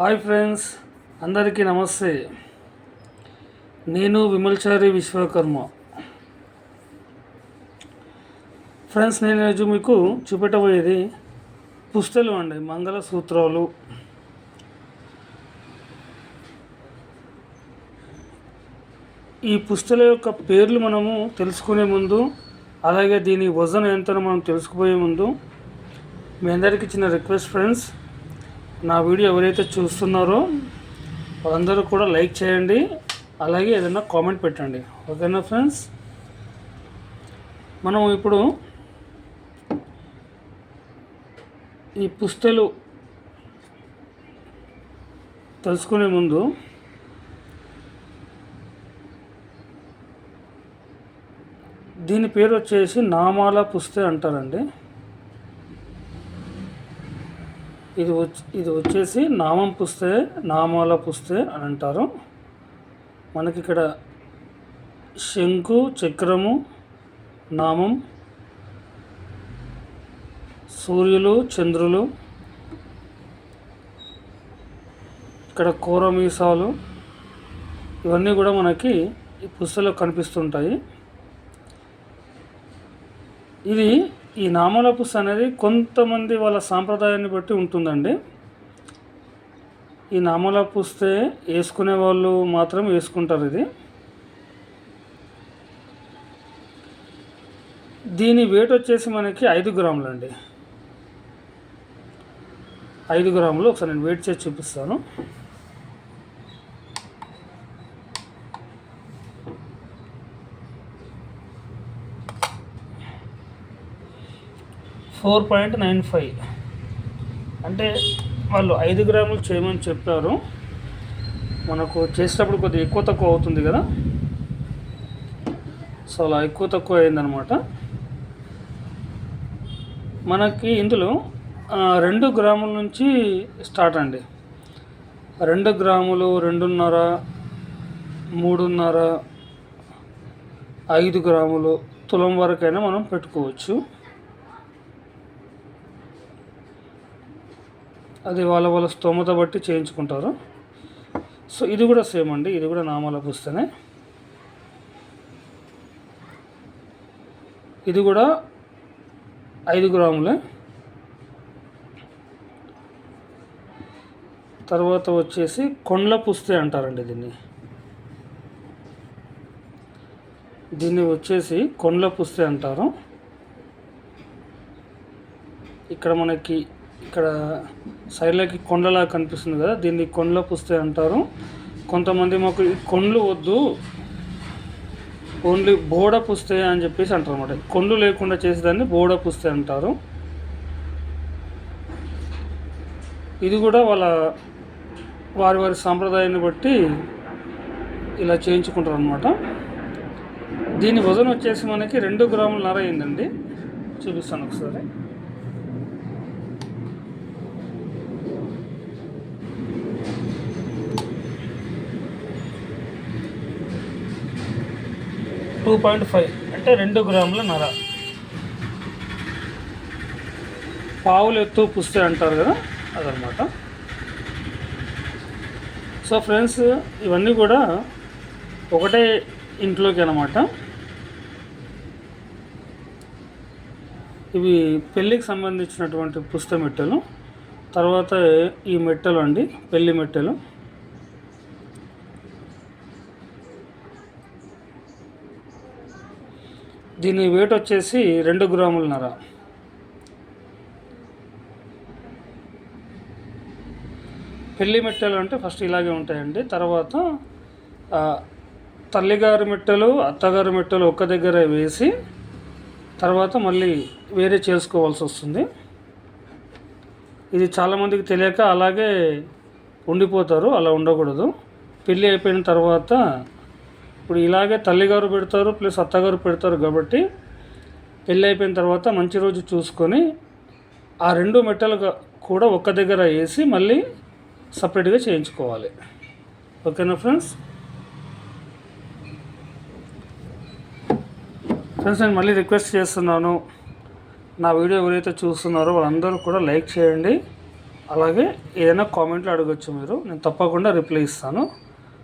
Hi friends అందరికీ నమస్తే. నేను విమల్చారి విశ్వకర్మ. ఫ్రెండ్స్ నేను ఈరోజు మీకు చూపెట్టబోయేది పుస్తలు అండి మంగళసూత్రాలు. ఈ పుస్తల యొక్క పేర్లు మనము తెలుసుకునే ముందు అలాగే దీని వజన్ ఎంతనో మనం తెలుసుకుపోయే ముందు మీ అందరికీ చిన్న రిక్వెస్ట్ ఫ్రెండ్స్ నా వీడియో ఎవరైతే చూస్తున్నారో వాళ్ళందరూ కూడా లైక్ చేయండి. అలాగే ఏదైనా కామెంట్ పెట్టండి. ఓకేనా ఫ్రెండ్స్? మనం ఇప్పుడు ఈ పుస్తలు తెలుసుకునే ముందు దీని పేరు వచ్చేసి నామాల పుస్తే అంటారండి. ఇది వచ్చి ఇది వచ్చేసి నామం పుస్తే నామాల పుస్తే అని అంటారు. మనకి ఇక్కడ శంకు చక్రము నామం సూర్యులు చంద్రులు ఇక్కడ కోరమీసాలు ఇవన్నీ కూడా మనకి ఈ పుస్తలో కనిపిస్తుంటాయి. ఇది ఈ నామాల అనేది కొంతమంది వాళ్ళ సాంప్రదాయాన్ని బట్టి ఉంటుందండి. ఈ నామలపుస్తే వేసుకునే వాళ్ళు మాత్రం వేసుకుంటారు ఇది. దీని వెయిట్ వచ్చేసి మనకి ఐదు గ్రాములు అండి ఐదు గ్రాములు ఒకసారి నేను వెయిట్ చేసి చూపిస్తాను. Four point nine five. అంటే వాళ్ళు ఐదు గ్రాములు చేయమని చెప్పారు. మనకు చేసేటప్పుడు కొద్దిగా ఎక్కువ తక్కువ అవుతుంది కదా. సో అలా ఎక్కువ తక్కువ అయిందనమాట. మనకి ఇందులో రెండు గ్రాముల నుంచి స్టార్ట్ అండి. రెండు గ్రాములు రెండున్నర మూడున్నర ఐదు గ్రాములు తులం వరకైనా మనం పెట్టుకోవచ్చు. అది వాళ్ళ వాళ్ళ స్తోమత బట్టి చేయించుకుంటారు. సో ఇది కూడా సేమ్ అండి ఇది కూడా నామాల పుస్తనే ఇది కూడా ఐదు గ్రాములే. తర్వాత వచ్చేసి కొండ్ల పుస్తే అంటారండి దీన్ని. దీన్ని వచ్చేసి కొండ్ల పుస్తే అంటారు. ఇక్కడ మనకి ఇక్కడ సైడ్లోకి కొండలా కనిపిస్తుంది కదా దీన్ని కొండల పుస్తే అంటారు. కొంతమంది మాకు కొండ్లు వద్దు ఓన్లీ బోడ పుస్తే అని చెప్పేసి అంటారు అనమాట కొండ్లు లేకుండా చేసేదాన్ని బోడ పుస్తే అంటారు. ఇది కూడా వాళ్ళ వారి వారి సాంప్రదాయాన్ని బట్టి ఇలా చేయించుకుంటారు అనమాట దీని వజన్ వచ్చేసి మనకి రెండు గ్రాముల నర అయిందండి. చూపిస్తాను ఒకసారి. టూ పాయింట్ ఫైవ్ అంటే రెండు గ్రాముల నర. పావులు ఎత్తు పుస్తే అంటారు కదా అదనమాట. సో ఫ్రెండ్స్ ఇవన్నీ కూడా ఒకటే ఇంట్లోకి అనమాట ఇవి పెళ్ళికి సంబంధించినటువంటి పుస్త మెట్టెలు. తర్వాత ఈ మెట్టెలు అండి పెళ్ళి మెట్టెలు. దీని వెయిట్ వచ్చేసి రెండు గ్రాములన్నర పెళ్ళి మెట్టెలు అంటే ఫస్ట్ ఇలాగే ఉంటాయండి. తర్వాత తల్లిగారి మెట్టెలు అత్తగారి మెట్టెలు ఒక్క దగ్గర వేసి తర్వాత మళ్ళీ వేరే చేసుకోవాల్సి వస్తుంది. ఇది చాలామందికి తెలియక అలాగే ఉండిపోతారు అలా ఉండకూడదు. పెళ్ళి అయిపోయిన తర్వాత ఇప్పుడు ఇలాగే తల్లిగారు పెడతారు ప్లస్ అత్తగారు పెడతారు కాబట్టి పెళ్ళి అయిపోయిన తర్వాత మంచి రోజు చూసుకొని ఆ రెండు మెట్టలు కూడా ఒక్క దగ్గర వేసి మళ్ళీ సపరేట్గా చేయించుకోవాలి. ఓకేనా ఫ్రెండ్స్? ఫ్రెండ్స్ నేను మళ్ళీ రిక్వెస్ట్ చేస్తున్నాను. నా వీడియో ఎవరైతే చూస్తున్నారో వాళ్ళందరూ కూడా లైక్ చేయండి. అలాగే ఏదైనా కామెంట్లో అడగచ్చు మీరు. నేను తప్పకుండా రిప్లై ఇస్తాను.